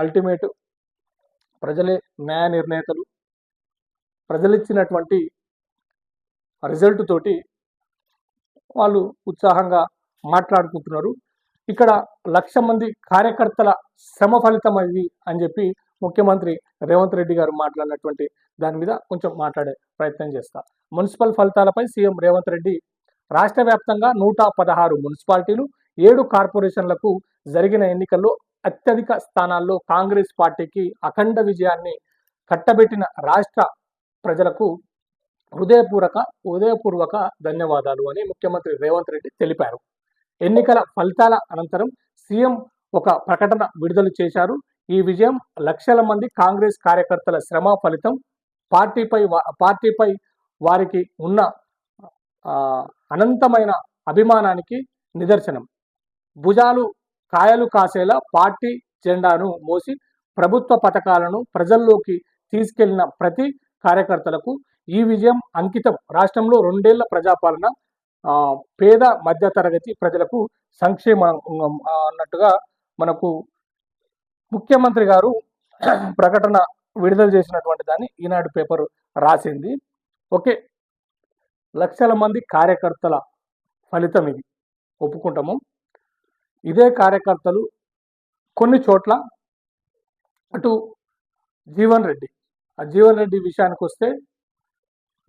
Ultimate ప్రజలే న్యాయ నిర్ణేతలు. ప్రజలిచ్చినటువంటి result తోటి వాళ్ళు ఉత్సాహంగా మాట్లాడుకుంటున్నారు. ఇక్కడ లక్ష మంది కార్యకర్తల శ్రమ ఫలితం అది అని చెప్పి ముఖ్యమంత్రి రేవంత్ రెడ్డి గారు మాట్లాడినటువంటి దాని మీద కొంచెం మాట్లాడే ప్రయత్నం చేస్తా. మున్సిపల్ ఫలితాలపై సీఎం రేవంత్ రెడ్డి రాష్ట్ర వ్యాప్తంగా నూట పదహారు మున్సిపాలిటీలు ఏడు కార్పొరేషన్లకు జరిగిన ఎన్నికల్లో అత్యధిక స్థానాల్లో కాంగ్రెస్ పార్టీకి అఖండ విజయాన్ని కట్టబెట్టిన రాష్ట్ర ప్రజలకు హృదయపూర్వక హృదయపూర్వక ధన్యవాదాలు అని ముఖ్యమంత్రి రేవంత్ రెడ్డి తెలిపారు. ఎన్నికల ఫలితాల అనంతరం సీఎం ఒక ప్రకటన విడుదల చేశారు. ఈ విజయం లక్షల మంది కాంగ్రెస్ కార్యకర్తల శ్రమ ఫలితం. పార్టీపై వా- పార్టీపై వారికి ఉన్న అనంతమైన అభిమానానికి నిదర్శనం. భుజాలు కాయలు కాసేలా పార్టీ జెండాను మోసి ప్రభుత్వ పథకాలను ప్రజల్లోకి తీసుకెళ్ళిన ప్రతి కార్యకర్తలకు ఈ విజయం అంకితం. రాష్ట్రంలో రెండేళ్ళ ప్రజాపాలన పేద మధ్యతరగతి ప్రజలకు సంక్షేమం అన్నట్టుగా మనకు ముఖ్యమంత్రి గారు ప్రకటన విడుదల చేసినటువంటి దాన్ని ఈనాడు పేపర్ రాసింది. ఓకే. లక్షల మంది కార్యకర్తల ఫలితం ఇది. ఒప్పుకుంటాము. ఇదే కార్యకర్తలు కొన్ని చోట్ల అటు జీవన్ రెడ్డి. ఆ జీవన్ రెడ్డి విషయానికి వస్తే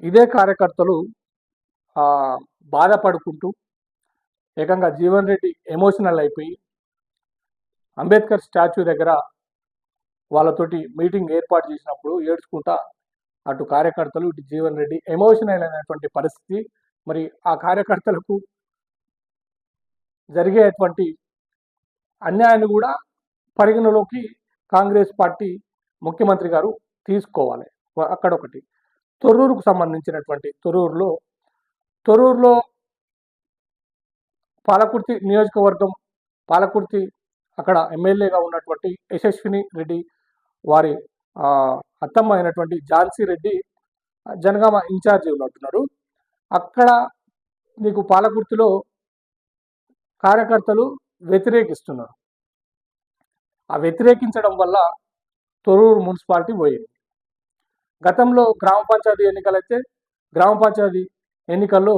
ఇదే కార్యకర్తలు బాధపడుకుంటూ ఏకంగా జీవన్ రెడ్డి ఎమోషనల్ అయిపోయి అంబేద్కర్ స్టాచ్యూ దగ్గర వాళ్ళతోటి మీటింగ్ ఏర్పాటు చేసినప్పుడు ఏడ్చుకుంటా అటు కార్యకర్తలు ఇటు జీవన్ రెడ్డి ఎమోషనల్ అయినటువంటి పరిస్థితి. మరి ఆ కార్యకర్తలకు జరిగేటువంటి అన్యాయాన్ని కూడా పరిగణలోకి కాంగ్రెస్ పార్టీ ముఖ్యమంత్రి గారు తీసుకోవాలి. అక్కడొకటి. తొర్రూరుకు సంబంధించినటువంటి తొర్రూరులో తొర్రూరులో పాలకుర్తి నియోజకవర్గం పాలకుర్తి అక్కడ ఎమ్మెల్యేగా ఉన్నటువంటి యశస్విని రెడ్డి వారి అత్తమ్మ అయినటువంటి ఝాన్సీ రెడ్డి జనగామ ఇన్ఛార్జి ఉన్నట్టున్నారు. అక్కడ నీకు పాలకుర్తిలో కార్యకర్తలు వ్యతిరేకిస్తున్నారు. ఆ వ్యతిరేకించడం వల్ల తొరూరు మున్సిపాలిటీ పోయింది. గతంలో గ్రామ పంచాయతీ ఎన్నికలైతే గ్రామ పంచాయతీ ఎన్నికల్లో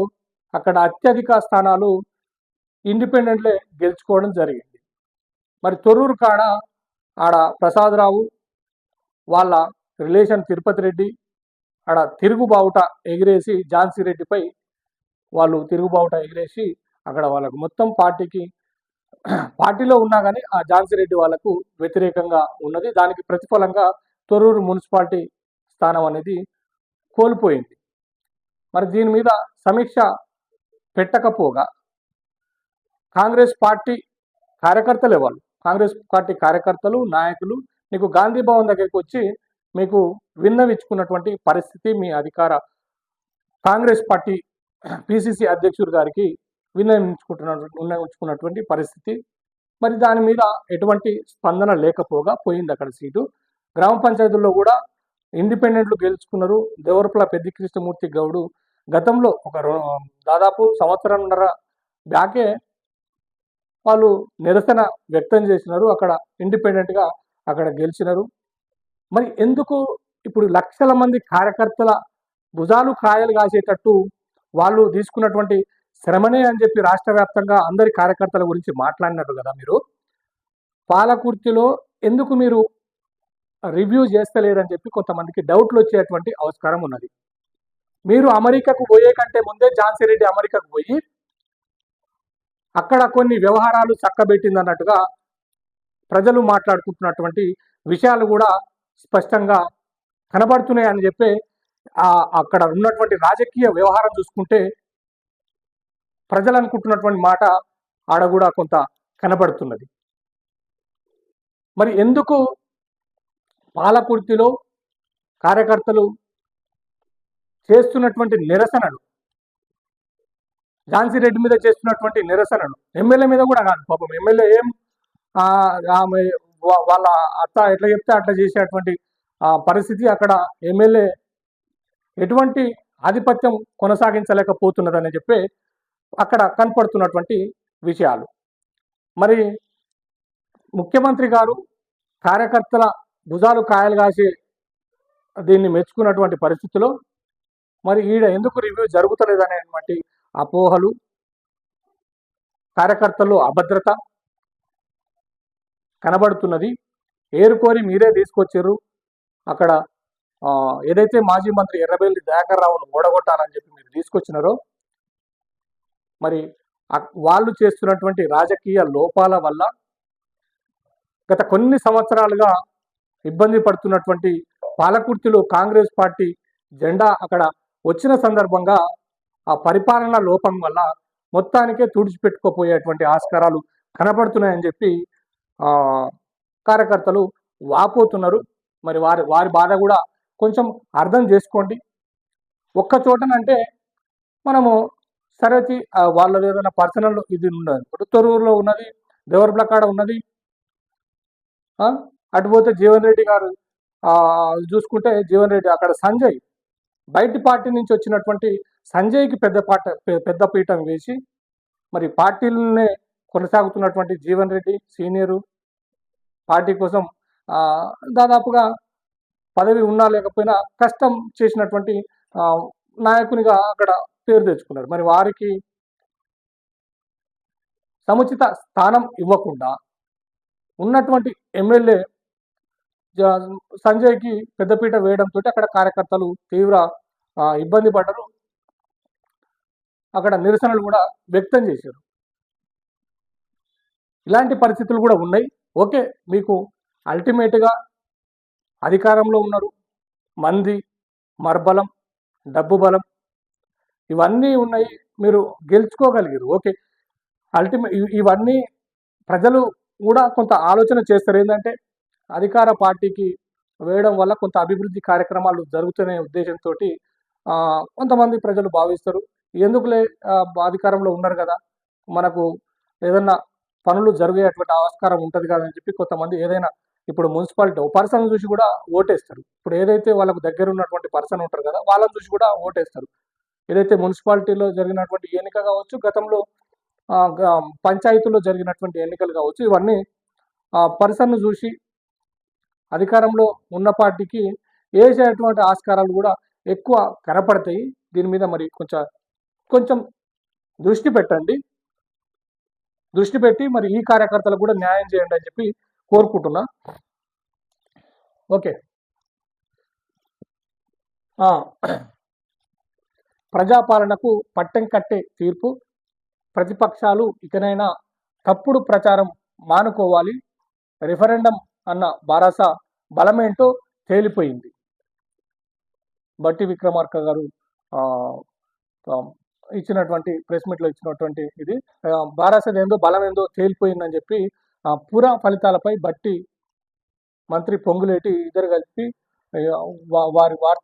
అక్కడ అత్యధిక స్థానాలు ఇండిపెండెంట్లే గెలుచుకోవడం జరిగింది. మరి తొర్రూరు కాడ ఆడ ప్రసాదరావు వాళ్ళ రిలేషన్ తిరుపతి రెడ్డి ఆడ తిరుగుబావుట ఎగిరేసి ఝాన్సీ రెడ్డిపై వాళ్ళు తిరుగుబావుట ఎగిరేసి అక్కడ వాళ్ళకు మొత్తం పార్టీకి పార్టీలో ఉన్నా కానీ ఆ ఝాన్సీ రెడ్డి వాళ్ళకు వ్యతిరేకంగా ఉన్నది. దానికి ప్రతిఫలంగా తొర్రూరు మున్సిపాలిటీ స్థానం అనేది కోల్పోయింది. మరి దీని మీద సమీక్ష పెట్టకపోగా కాంగ్రెస్ పార్టీ కార్యకర్తలే వాళ్ళు. కాంగ్రెస్ పార్టీ కార్యకర్తలు నాయకులు మీకు గాంధీ భవన్ దగ్గరికి వచ్చి మీకు విన్నవించుకున్నటువంటి పరిస్థితి మీ అధికార కాంగ్రెస్ పార్టీ పిసిసి అధ్యక్షుడు గారికి విన్నవించుకుంటున్న విన్నవించుకున్నటువంటి పరిస్థితి. మరి దాని మీద ఎటువంటి స్పందన లేకపోగా పోయింది అక్కడ సీటు. గ్రామ పంచాయతీల్లో కూడా ఇండిపెండెంట్లు గెలుచుకున్నారు. దేవరపల పెద్ది కృష్ణమూర్తి గౌడు గతంలో ఒక దాదాపు సంవత్సరంన్నర బ్యాకే వాళ్ళు నిరసన వ్యక్తం చేసినారు. అక్కడ ఇండిపెండెంట్గా అక్కడ గెలిచినారు. మరి ఎందుకు ఇప్పుడు లక్షల మంది కార్యకర్తల భుజాలు కాయలు కాసేటట్టు వాళ్ళు తీసుకున్నటువంటి శ్రమనే అని చెప్పి రాష్ట్ర వ్యాప్తంగా అందరి కార్యకర్తల గురించి మాట్లాడినారు కదా మీరు. పాలకుర్తిలో ఎందుకు మీరు రివ్యూ చేస్తలేరని చెప్పి కొంతమందికి డౌట్లు వచ్చేటువంటి ఆస్కారం ఉన్నది. మీరు అమెరికాకు పోయే కంటే ముందే ఝాన్సీ రెడ్డి అమెరికాకు పోయి అక్కడ కొన్ని వ్యవహారాలు చక్కబెట్టింది అన్నట్టుగా ప్రజలు మాట్లాడుకుంటున్నటువంటి విషయాలు కూడా స్పష్టంగా కనబడుతున్నాయి అని చెప్పి అక్కడ ఉన్నటువంటి రాజకీయ వ్యవహారం చూసుకుంటే ప్రజలు అనుకుంటున్నటువంటి మాట ఆడ కూడా కొంత కనబడుతున్నది. మరి ఎందుకు పాలకుర్తిలో కార్యకర్తలు చేస్తున్నటువంటి నిరసనలు ఝాన్సీ రెడ్డి మీద చేస్తున్నటువంటి నిరసనలు ఎమ్మెల్యే మీద కూడా కాదు పాపం. ఎమ్మెల్యే ఏం ఆమె వాళ్ళ అత్త ఎట్లా చెప్తే అట్లా చేసేటువంటి ఆ, పరిస్థితి అక్కడ ఎమ్మెల్యే ఎటువంటి ఆధిపత్యం కొనసాగించలేకపోతున్నదని చెప్పి అక్కడ కనపడుతున్నటువంటి విషయాలు. మరి ముఖ్యమంత్రి గారు కార్యకర్తల భుజాలు కాయలు కాసి దీన్ని మెచ్చుకున్నటువంటి పరిస్థితిలో మరి ఈడ ఎందుకు రివ్యూ జరుగుతలేదనేటువంటి అపోహలు కార్యకర్తల్లో అభద్రత కనబడుతున్నది. ఏరుకోరి మీరే తీసుకొచ్చారు. అక్కడ ఏదైతే మాజీ మంత్రి ఎర్రబెల్లి దయాకర్ రావును ఓడగొట్టాలని చెప్పి మీరు తీసుకొచ్చినారో మరి వాళ్ళు చేస్తున్నటువంటి రాజకీయ లోపాల వల్ల గత కొన్ని సంవత్సరాలుగా ఇబ్బంది పడుతున్నటువంటి పాలకుర్తిలో కాంగ్రెస్ పార్టీ జెండా అక్కడ వచ్చిన సందర్భంగా ఆ పరిపాలన లోపం వల్ల మొత్తానికే తుడిచిపెట్టుకోపోయేటువంటి ఆస్కారాలు కనపడుతున్నాయని చెప్పి కార్యకర్తలు వాపోతున్నారు. మరి వారి వారి బాధ కూడా కొంచెం అర్థం చేసుకోండి. ఒక్క చోటనంటే మనము సరే వాళ్ళది ఏదైనా పర్సనల్ ఇది ఉన్నది. ఇప్పుడు తొరూరులో ఉన్నది దేవరపుల కాడ ఉన్నది అటుపోతే అటు పోతే జీవన్ రెడ్డి గారు చూసుకుంటే జీవన్ రెడ్డి అక్కడ సంజయ్ బయటి పార్టీ నుంచి వచ్చినటువంటి సంజయ్కి పెద్ద పాట పెద్ద పీఠం వేసి మరి పార్టీలనే కొనసాగుతున్నటువంటి జీవన్ రెడ్డి సీనియరు పార్టీ కోసం దాదాపుగా పదవి ఉన్నా లేకపోయినా కష్టం చేసినటువంటి నాయకునిగా అక్కడ పేరు తెచ్చుకున్నారు. మరి వారికి సముచిత స్థానం ఇవ్వకుండా ఉన్నటువంటి ఎమ్మెల్యే సంజయ్కి పెద్దపీట వేయడంతో అక్కడ కార్యకర్తలు తీవ్ర ఇబ్బంది పడ్డారు. అక్కడ నిరసనలు కూడా వ్యక్తం చేశారు. ఇలాంటి పరిస్థితులు కూడా ఉన్నాయి. ఓకే మీకు అల్టిమేట్గా అధికారంలో ఉన్నారు. మంది మర్బలం డబ్బు బలం ఇవన్నీ ఉన్నాయి మీరు గెలుచుకోగలిగారు. ఓకే. అల్టిమేట్ ఇవన్నీ ప్రజలు కూడా కొంత ఆలోచన చేస్తారు. ఏంటంటే అధికార పార్టీకి వేయడం వల్ల కొంత అభివృద్ధి కార్యక్రమాలు జరుగుతున్న ఉద్దేశంతో కొంతమంది ప్రజలు భావిస్తారు. ఎందుకులే అధికారంలో ఉన్నారు కదా? మనకు ఏదన్నా పనులు జరిగేటువంటి ఆస్కారం ఉంటుంది కదా అని చెప్పి కొంతమంది ఏదైనా ఇప్పుడు మున్సిపాలిటీ పర్సన్ చూసి కూడా ఓటేస్తారు. ఇప్పుడు ఏదైతే వాళ్ళకు దగ్గర ఉన్నటువంటి పర్సన్ ఉంటారు కదా వాళ్ళని చూసి కూడా ఓటేస్తారు. ఏదైతే మున్సిపాలిటీలో జరిగినటువంటి ఎన్నిక కావచ్చు గతంలో పంచాయతీలో జరిగినటువంటి ఎన్నికలు కావచ్చు ఇవన్నీ పర్సన్ను చూసి అధికారంలో ఉన్న పార్టీకి వేసేటువంటి ఆస్కారాలు కూడా ఎక్కువ కనపడతాయి. దీని మీద మరి కొంచెం కొంచెం దృష్టి పెట్టండి. దృష్టి పెట్టి మరి ఈ కార్యకర్తలకు కూడా న్యాయం చేయండి అని చెప్పి కోరుకుంటున్నా. ఓకే. ప్రజాపాలనకు పట్టం కట్టే తీర్పు ప్రతిపక్షాలు ఇకనైనా తప్పుడు ప్రచారం మానుకోవాలి. రిఫరెండం అన్న బారాస బలమేంటో తేలిపోయింది. బట్టి విక్రమార్క గారు ఇచ్చినటువంటి ప్రెస్ మీట్లో ఇచ్చినటువంటి ఇది ఆ, బారాసది ఏందో బలం ఏందో తేలిపోయిందని చెప్పి పుర ఫలితాలపై బట్టి మంత్రి పొంగులేటి ఇద్దరు కలిపి వారి వార్త